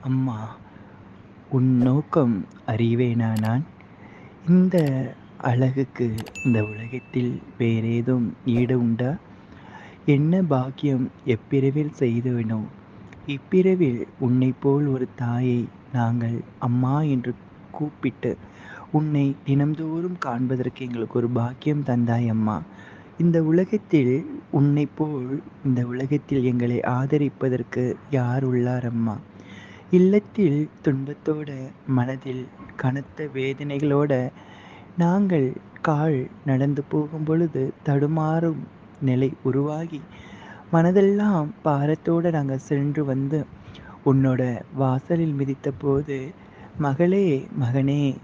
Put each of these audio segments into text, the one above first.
அம்மா உன் நோக்கம் அறிவேனா நான்? இந்த அழகுக்கு இந்த உலகத்தில் வேறேதும் ஈடு உண்டா? என்ன பாக்கியம் எப்பிறவில் செய்தவனோ இப்பிறவில் உன்னை போல் ஒரு தாயை நாங்கள் அம்மா என்று கூப்பிட்டு உன்னை தினம்தோறும் காண்பதற்கு எங்களுக்கு ஒரு பாக்கியம் தந்தாய் அம்மா. இந்த உலகத்தில் உன்னை போல் இந்த உலகத்தில் எங்களை ஆதரிப்பதற்கு யார் உள்ளார் அம்மா? இல்லத்தில் துன்பத்தோட மனதில் கனத்த வேதனைகளோட நாங்கள் கால் நடந்து போகும் பொழுது தடுமாறும் நிலை உருவாகி மனதெல்லாம் பாரத்தோடு நாங்கள் சென்று வந்து உன்னோட வாசலில் மிதித்த போது மகளே மகனே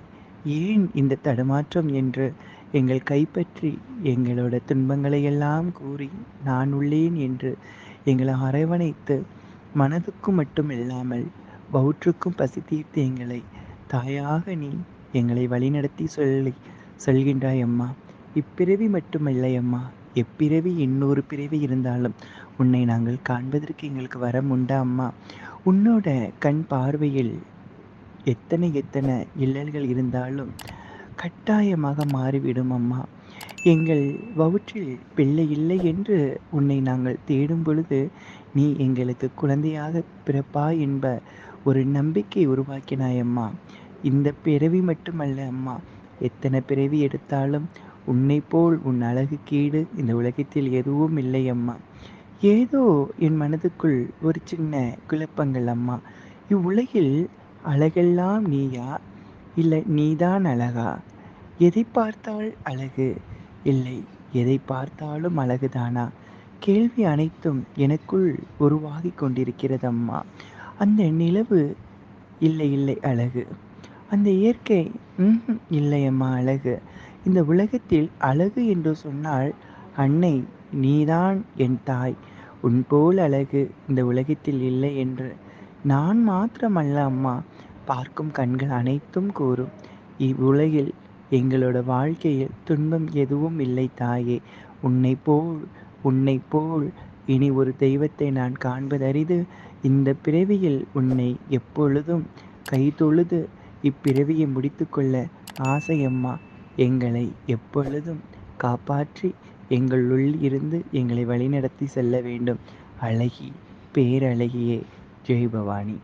ஏன் இந்த தடுமாற்றம்? என்று எங்கள் கைப்பற்றி எங்களோட துன்பங்களை எல்லாம் கூறி நான் உள்ளேன் என்று எங்களை அரவணைத்து மனதுக்கு மட்டும் இல்லாமல் வவுற்றுக்கும் பசி தீர்த்து எங்களை. தாயாக நீ எங்களை வழிநடத்தி சொல்லி சொல்கின்றாய் அம்மா. இப்பிறவி மட்டுமில்லை அம்மா. எப்பிறவி இன்னொரு பிறவி இருந்தாலும் உன்னை நாங்கள் காண்பதற்கு எங்களுக்கு வரம் உண்டா அம்மா. உன்னோட கண் பார்வையில் எத்தனை எத்தனை இல்லல்கள் இருந்தாலும் கட்டாயமாக மாறிவிடும் அம்மா. எங்கள் வவுற்றில் பிள்ளை இல்லை என்று உன்னை நாங்கள் தேடும் பொழுது நீ எங்களுக்கு குழந்தையாக பிறப்பா என்ப ஒரு நம்பிக்கை உருவாக்கினாய் அம்மா. இந்த பிறவி மட்டுமல்ல அம்மா. எத்தனை பிறவி எடுத்தாலும் உன்னை போல் உன் அழகு கீடு இந்த உலகத்தில் எதுவும் இல்லை அம்மா. ஏதோ என் மனதுக்குள் ஒரு சின்ன குழப்பங்கள் அம்மா. இவ்வுலகில் அழகெல்லாம் நீயா? இல்லை நீதான் அழகா? எதை பார்த்தால் அழகு? இல்லை எதை பார்த்தாலும் அழகுதானா? கேள்வி அனைத்தும் எனக்குள் உருவாகி கொண்டிருக்கிறது அம்மா. அந்த நிலவு இல்லை இல்லை அழகு. அந்த இயற்கை இல்லை அம்மா அழகு. இந்த உலகத்தில் அழகு என்று சொன்னால் அன்னை நீதான் என் தாய். உன் போல் அழகு இந்த உலகத்தில் இல்லை என்று நான் மாத்திரமல்ல அம்மா. பார்க்கும் கண்கள் அனைத்தும் கூறும். இவ்வுலகில் எங்களோட வாழ்க்கையில் துன்பம் எதுவும் இல்லை தாயே. உன்னை போல் உன்னை போல் இனி ஒரு தெய்வத்தை நான் காண்பதறிது. இந்த பிறவியில் உன்னை எப்பொழுதும் கை தொழுது இப்பிறவியை முடித்துக்கொள்ள ஆசையம்மா எங்களை எப்பொழுதும் காப்பாற்றி எங்களுள் இருந்து எங்களை வழிநடத்தி செல்ல வேண்டும். அழகி பேரழகியே ஜெய் பவானி.